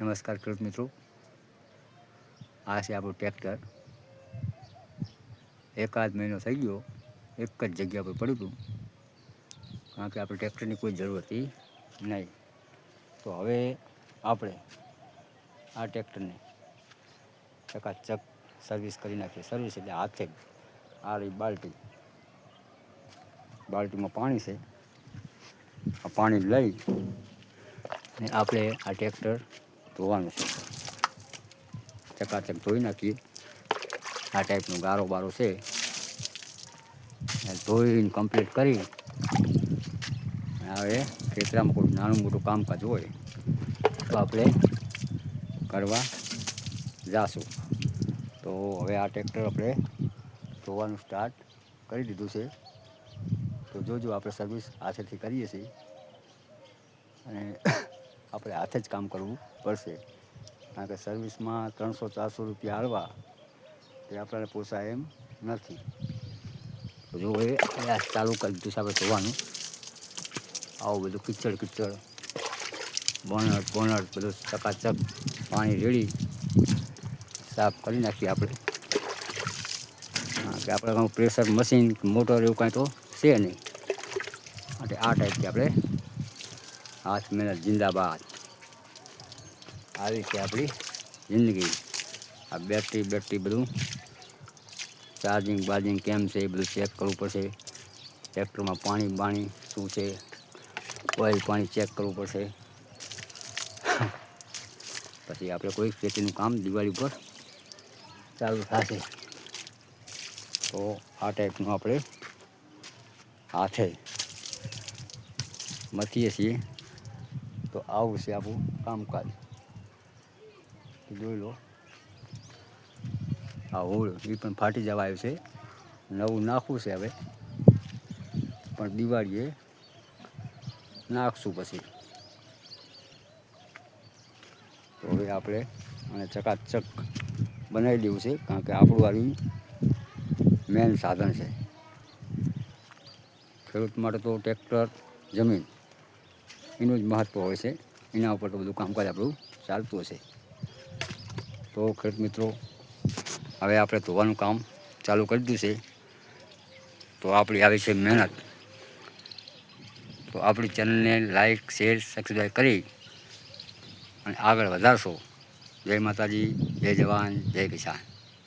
નમસ્કાર ખેડૂત મિત્રો. આ છે આપણું ટ્રેક્ટર. એકાદ મહિનો થઈ ગયો. એક જ જગ્યા પર પડ્યું હતું. કારણ કે આપણે ટ્રેક્ટરની કોઈ જરૂર હતી નહીં. તો હવે આપણે આ ટ્રેક્ટરને ચકાચક સર્વિસ કરી નાખીએ. સર્વિસ એટલે હાથે. આ રહી બાલ્ટી. બાલ્ટીમાં પાણી છે. આ પાણી લઈ ને આપણે આ ટ્રેક્ટર ધોવાનું છે. ચકાચક ધોઈ નાખીએ. આ ટાઈપનો ગારો બારો છે. ધોઈને કમ્પ્લીટ કરી. હવે ખેતરામાં કોઈ નાનું મોટું કામકાજ હોય, તો આપણે કરવા જાશું. તો હવે આ ટ્રેક્ટર આપણે ધોવાનું સ્ટાર્ટ કરી દીધું છે. તો જોજો આપણે સર્વિસ હાથેથી કરીએ છીએ. આપણે હાથે જ કામ કરવું પડશે. કારણ કે સર્વિસમાં ત્રણસો ચારસો રૂપિયા હાલવા તે આપણને પોસાય એમ નથી. જો એ આપણે ચાલુ કરી દીધું છે આપણે ધોવાનું. આવું બધું કિચડ કિચડ, બોનર બોનર, બધું ચકાચક, પાણી રેડી, સાફ કરી નાખીએ આપણે. કે આપણે પ્રેશર મશીન, મોટર એવું કાંઈ તો છે નહીં. માટે આ ટાઈપથી આપણે હાથ મહિના જિંદાબાદ. આવી છે આપણી જિંદગી. આ બેટરી બેટરી બધું. ચાર્જિંગ બાર્જિંગ કેમ છે એ બધું ચેક કરવું પડશે. ટ્રેક્ટરમાં પાણી બાણી શું છે? ઓઇલ પાણી ચેક કરવું પડશે. પછી આપણે કોઈ ખેતીનું કામ દિવાળી પર ચાલુ થશે. તો આ ટાઈપનું આપણે હાથે મથીએ છીએ. તો આવું છે આપણું કામકાજ. જોઈ લો. આ હોળ એ પણ ફાટી જવા આવ્યું છે. નવું નાખવું છે હવે. પણ દિવાળીએ નાખશું પછી. તો હવે આપણે અને ચકાચક બનાવી દેવું છે, કારણ કે આપણું આવી મેન સાધન છે. ખેડૂત માટે તો ટ્રેક્ટર, જમીન. એનું જ મહત્ત્વ હોય છે. એના ઉપર તો બધું કામકાજ આપણું ચાલતું હશે. તો ખેડૂત મિત્રો, હવે આપણે ધોવાનું કામ ચાલુ કરી દીધું છે. તો આપણી આવી છે મહેનત. તો આપણી ચેનલને લાઈક, શેર સબસ્ક્રાઈબ કરી અને આગળ વધારશો. જય માતાજી, જય જવાન, જય કિસાન.